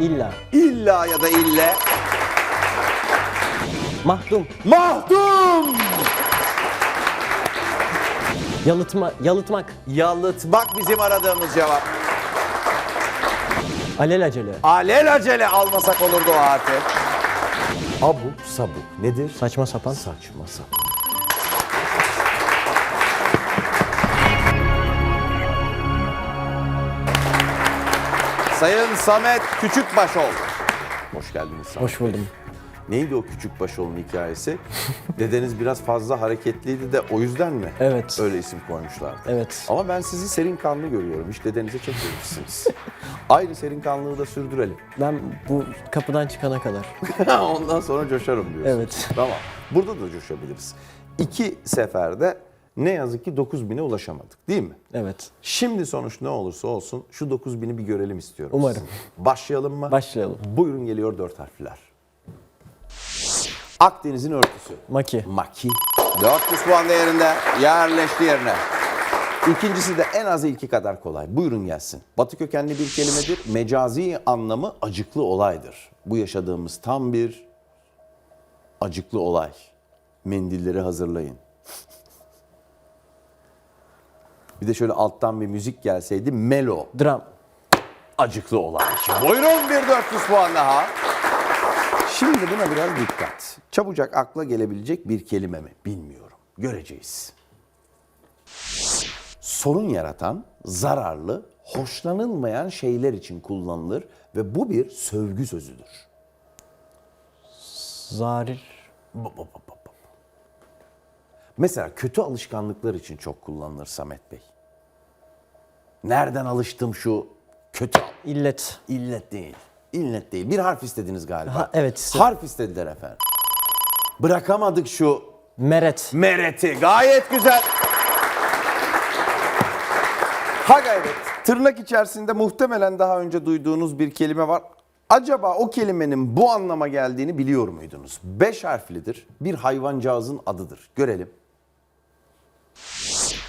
İlla. İlla ya da ille. Mahdum. Mahdum. Yalıtma, yalıtmak. Yalıtmak bizim aradığımız cevap. Alelacele. Alelacele almasak olurdu o harfi. Abuk sabuk nedir? Saçma sapan. Saçma sapan. Sayın Samet Küçükbaşoğlu. Hoş geldiniz Samet. Hoş buldum. Neydi o Küçükbaşoğlu'nun hikayesi? Dedeniz biraz fazla hareketliydi de o yüzden mi? Evet. Öyle isim koymuşlardı. Evet. Ama ben sizi serin kanlı görüyorum. Hiç dedenize çekmemişsiniz. Aynı serin kanlılığı da sürdürelim. Ben bu kapıdan çıkana kadar. Ondan sonra coşarım diyorsun. Evet. Tamam. Burada da coşabiliriz. İki seferde ne yazık ki 9000'e ulaşamadık değil mi? Evet. Şimdi sonuç ne olursa olsun şu 9000'i bir görelim istiyorum. Umarım. Başlayalım mı? Başlayalım. Buyurun geliyor dört harfler. Akdeniz'in örtüsü. Maki. Maki. 400 puan değerinde yerleşti yerine. İkincisi de en az ilki kadar kolay. Buyurun gelsin. Batı kökenli bir kelimedir. Mecazi anlamı acıklı olaydır. Bu yaşadığımız tam bir acıklı olay. Mendilleri hazırlayın. Bir de şöyle alttan bir müzik gelseydi melo Dram. acıklı olay. Buyurun bir 400 puan daha. Şimdi buna biraz dikkat. Çabucak akla gelebilecek bir kelime mi? Bilmiyorum. Göreceğiz. Sorun yaratan, zararlı, hoşlanılmayan şeyler için kullanılır ve bu bir sövgü sözüdür. Zarir. Mesela kötü alışkanlıklar için çok kullanılır Samet Bey. Nereden alıştım şu kötü illet. İllet değil. İllet değil. Bir harf istediniz galiba. Ha, evet, istedim. Harf istediler efendim. Bırakamadık şu Meret. mereti. Gayet güzel. Ha gayret. Tırnak içerisinde muhtemelen daha önce duyduğunuz bir kelime var. Acaba o kelimenin bu anlama geldiğini biliyor muydunuz? Beş harflidir. Bir hayvancağızın adıdır. Görelim.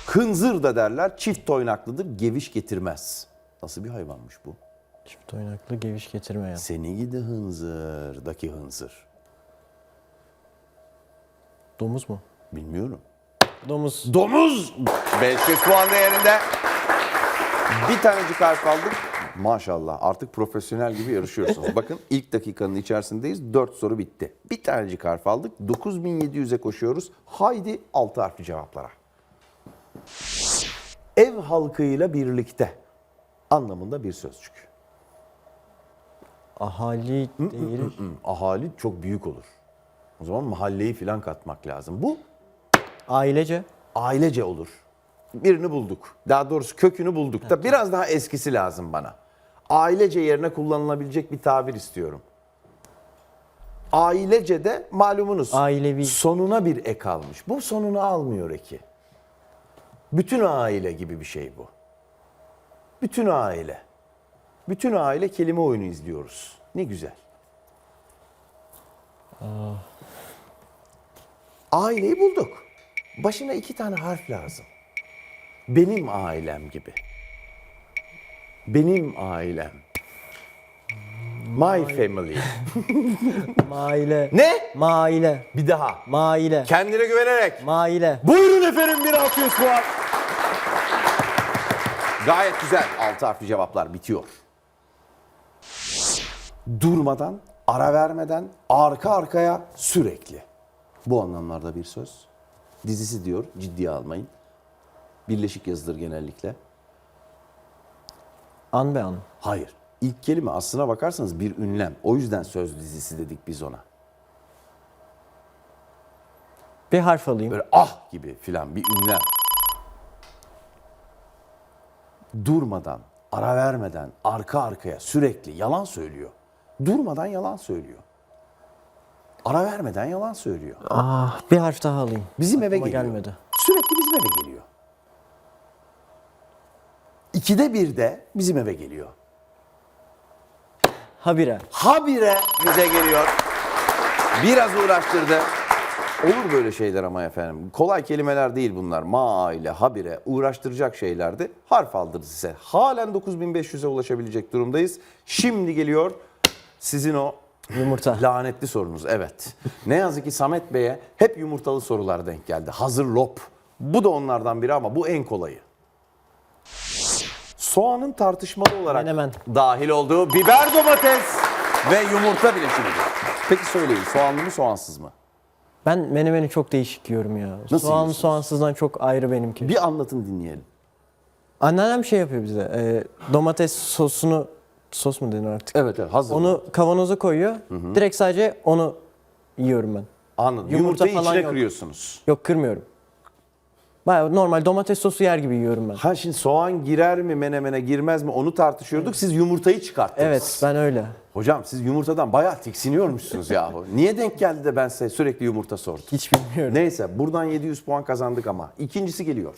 Hınzır da derler. Çift oynaklıdır. Geviş getirmez. Nasıl bir hayvanmış bu? Çift oynaklı geviş getirmeyen. Seni gidi hınzırdaki hınzır. Domuz mu? Bilmiyorum. Domuz. Domuz 500 puan değerinde. Bir tanecik harf aldık. Maşallah artık profesyonel gibi yarışıyorsunuz. Bakın ilk dakikanın içerisindeyiz. 4 soru bitti. Bir tanecik harf aldık. 9700'e koşuyoruz. Haydi 6 harfli cevaplara. Ev halkıyla birlikte anlamında bir sözcük. Ahali değil. Ahali çok büyük olur. O zaman mahalleyi filan katmak lazım. Bu Ailece. ailece olur. Birini bulduk. Daha doğrusu kökünü bulduk da biraz daha eskisi lazım bana. Ailece yerine kullanılabilecek bir tabir istiyorum. Ailece de malumunuz. Ailevi. Sonuna bir ek almış. Bu sonunu almıyor eki. Bütün aile gibi bir şey bu. Bütün aile. Bütün aile kelime oyunu izliyoruz. Ne güzel. Aileyi bulduk. Başına iki tane harf lazım. Benim ailem gibi. Benim ailem. My family. Maile. ne? Maile. Bir daha. Maile. Kendine güvenerek. Maile. Buyurun efendim bir 600 puan. Gayet güzel. Altı harfli cevaplar bitiyor. Durmadan, ara vermeden, arka arkaya sürekli. Bu anlamlarda bir söz. Dizisi diyor, ciddiye almayın. Birleşik yazılır genellikle. An be an. Hayır. İlk kelime aslına bakarsanız bir ünlem. O yüzden söz dizisi dedik biz ona. Bir harf alayım. Böyle ah gibi filan bir ünlem. Durmadan, ara vermeden, arka arkaya sürekli yalan söylüyor. Durmadan yalan söylüyor. Ara vermeden yalan söylüyor. Ah, bir harf daha alayım. Bizim eve Aklıma geliyor. gelmedi. Sürekli bizim eve geliyor. İkide bir de bizim eve geliyor. Habire. Habire bize geliyor. Biraz uğraştırdı. Olur böyle şeyler ama efendim. Kolay kelimeler değil bunlar. Ma ile habire uğraştıracak şeylerdi. Harf aldırdı size. Halen 9500'e ulaşabilecek durumdayız. Şimdi geliyor Sizin o Yumurta. lanetli sorunuz evet. Ne yazık ki Samet Bey'e hep yumurtalı sorular denk geldi. Hazır lop. Bu da onlardan biri ama bu en kolayı. Soğanın tartışmalı olarak Menemen. dahil olduğu biber domates ve yumurta bileşimidir. Peki söyleyin soğanlı mı soğansız mı? Ben menemeni çok değişik yiyorum ya. Nasıl Soğan yiyorsunuz? soğansızdan çok ayrı benimki. Bir anlatın dinleyelim. Anneannem şey yapıyor bize. e, domates sosunu sos mu denir artık? Evet evet hazır. Onu kavanoza koyuyor. Direkt sadece onu yiyorum ben. Anladım. Yumurta Yumurtayı falan içine yok. kırıyorsunuz. Yok kırmıyorum. Bayağı normal domates sosu yer gibi yiyorum ben. Ha şimdi soğan girer mi menemene girmez mi onu tartışıyorduk. Siz yumurtayı çıkarttınız. Evet ben öyle. Hocam siz yumurtadan bayağı tiksiniyormuşsunuz yahu. Niye denk geldi de ben size sürekli yumurta sordum? Hiç bilmiyorum. Neyse buradan 700 puan kazandık ama. İkincisi geliyor.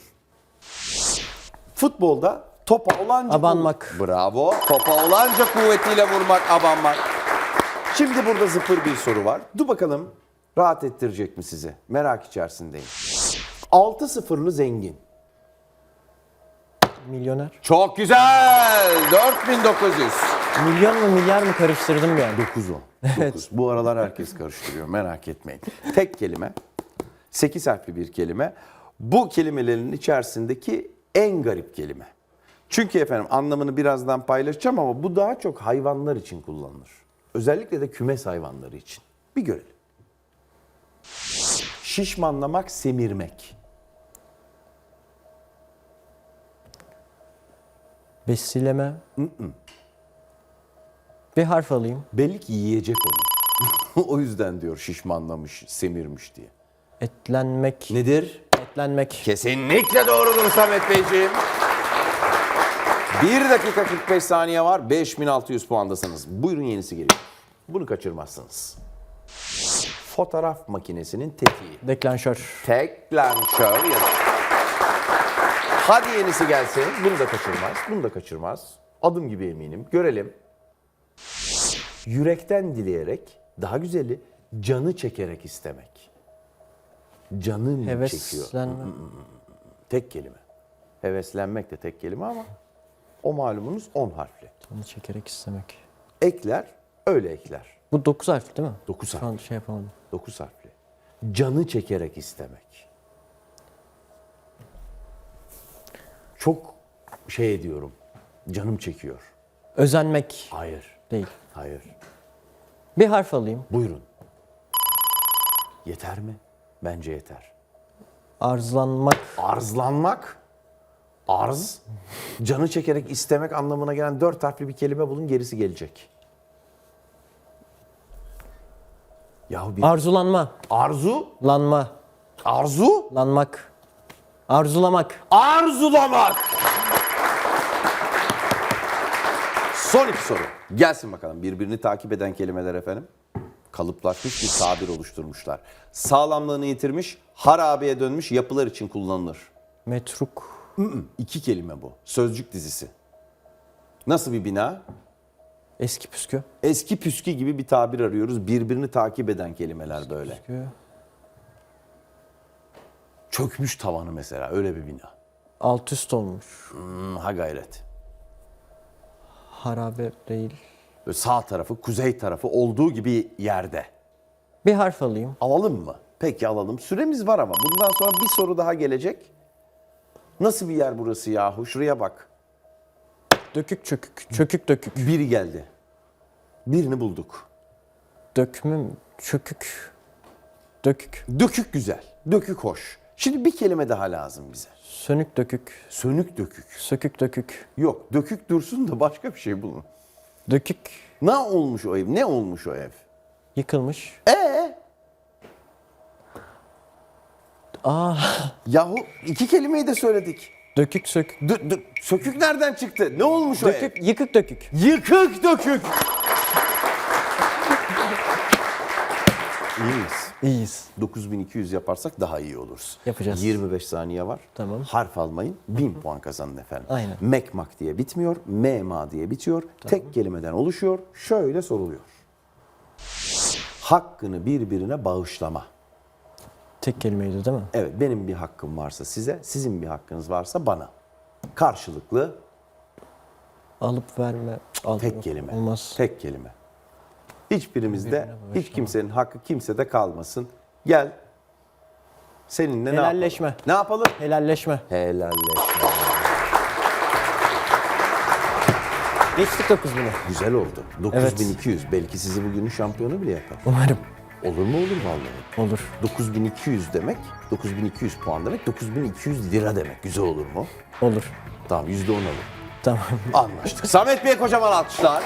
Futbolda topa olanca... Abanmak. Bravo. Topa olanca kuvvetiyle vurmak, abanmak. Şimdi burada zıpır bir soru var. Dur bakalım rahat ettirecek mi sizi? Merak içerisindeyim. 6-0'lı zengin. Milyoner. Çok güzel. 4900. Milyon mu milyar mı karıştırdım an. 9 o. 9. Bu aralar herkes karıştırıyor merak etmeyin. Tek kelime. 8 harfli bir kelime. Bu kelimelerin içerisindeki en garip kelime. Çünkü efendim anlamını birazdan paylaşacağım ama bu daha çok hayvanlar için kullanılır. Özellikle de kümes hayvanları için. Bir görelim. Şişmanlamak, semirmek. Besileme. bir harf alayım. Belli ki yiyecek onu. o yüzden diyor şişmanlamış, semirmiş diye. Etlenmek. Nedir? Etlenmek. Kesinlikle doğrudur Samet Beyciğim. 1 dakika 45 saniye var. 5600 puandasınız. Buyurun yenisi geliyor. Bunu kaçırmazsınız. Fotoğraf makinesinin tetiği. Deklanşör. Teklanşör ya da. Hadi yenisi gelsin. Bunu da kaçırmaz. Bunu da kaçırmaz. Adım gibi eminim. Görelim. Yürekten dileyerek, daha güzeli canı çekerek istemek. Canın çekiyor. Heveslenme. Tek kelime. Heveslenmek de tek kelime ama o malumunuz 10 harfli. Onu çekerek istemek. Ekler, öyle ekler. Bu 9 harf değil mi? Dokuz Şu an şey yapamadım. 9 harfli. Canı çekerek istemek. Çok şey ediyorum. Canım çekiyor. Özenmek Hayır. değil. Hayır. Bir harf alayım. Buyurun. Yeter mi? Bence yeter. Arzlanmak. Arzlanmak. Arz. Canı çekerek istemek anlamına gelen dört harfli bir kelime bulun gerisi gelecek. Yahu bir Arzulanma. arzu, Lanma. arzu, Lanmak. Arzulamak. arzulamak. Son iki soru. Gelsin bakalım birbirini takip eden kelimeler efendim. Kalıplaşmış bir tabir oluşturmuşlar. Sağlamlığını yitirmiş, harabeye dönmüş yapılar için kullanılır. Metruk. İki kelime bu. Sözcük dizisi. Nasıl bir bina? Eski püskü. Eski püskü gibi bir tabir arıyoruz. Birbirini takip eden kelimeler böyle. Püskü. Çökmüş tavanı mesela öyle bir bina. Alt üst olmuş. Hmm, ha gayret. Harabe değil. Böyle sağ tarafı, kuzey tarafı olduğu gibi yerde. Bir harf alayım. Alalım mı? Peki alalım. Süremiz var ama bundan sonra bir soru daha gelecek. Nasıl bir yer burası yahu? Şuraya bak. Dökük çökük. Çökük dökük. Biri geldi. Birini bulduk. Dökmü. Çökük. Dökük. Dökük güzel. Dökük hoş. Şimdi bir kelime daha lazım bize. Sönük dökük. Sönük dökük. Sökük dökük. Yok dökük dursun da başka bir şey bulun. Dökük. Ne olmuş o ev? Ne olmuş o ev? Yıkılmış. Ee? Aa. Yahu iki kelimeyi de söyledik. Dökük sökük. Dö- dö- sökük nereden çıktı? Ne olmuş o ev? Dökük. Yıkık dökük. Yıkık dökük. İyi miyiz? İyiyiz. 9200 yaparsak daha iyi oluruz. Yapacağız. 25 saniye var. Tamam. Harf almayın. 1000 puan kazanın efendim. Aynen. Mekmak diye bitmiyor. Mema diye bitiyor. Tek kelimeden oluşuyor. Şöyle soruluyor. Hakkını birbirine bağışlama. Tek kelimeydi değil mi? Evet benim bir hakkım varsa size, sizin bir hakkınız varsa bana. Karşılıklı Alıp verme. Al, tek kelime. Olmaz. Tek kelime. Hiçbirimizde hiç kimsenin hakkı kimsede kalmasın. Gel. Seninle ne Helalleşme. yapalım? Ne yapalım? Helalleşme. Helalleşme. Geçtik 9000'i. Güzel oldu. 9200. Belki sizi bugünün şampiyonu bile yapar. Umarım. Olur mu olur vallahi. Olur. 9200 demek, 9200 puan demek, 9200 lira demek. Güzel olur mu? Olur. Tamam %10 alın. Tamam. Anlaştık. Samet Bey kocaman alkışlar.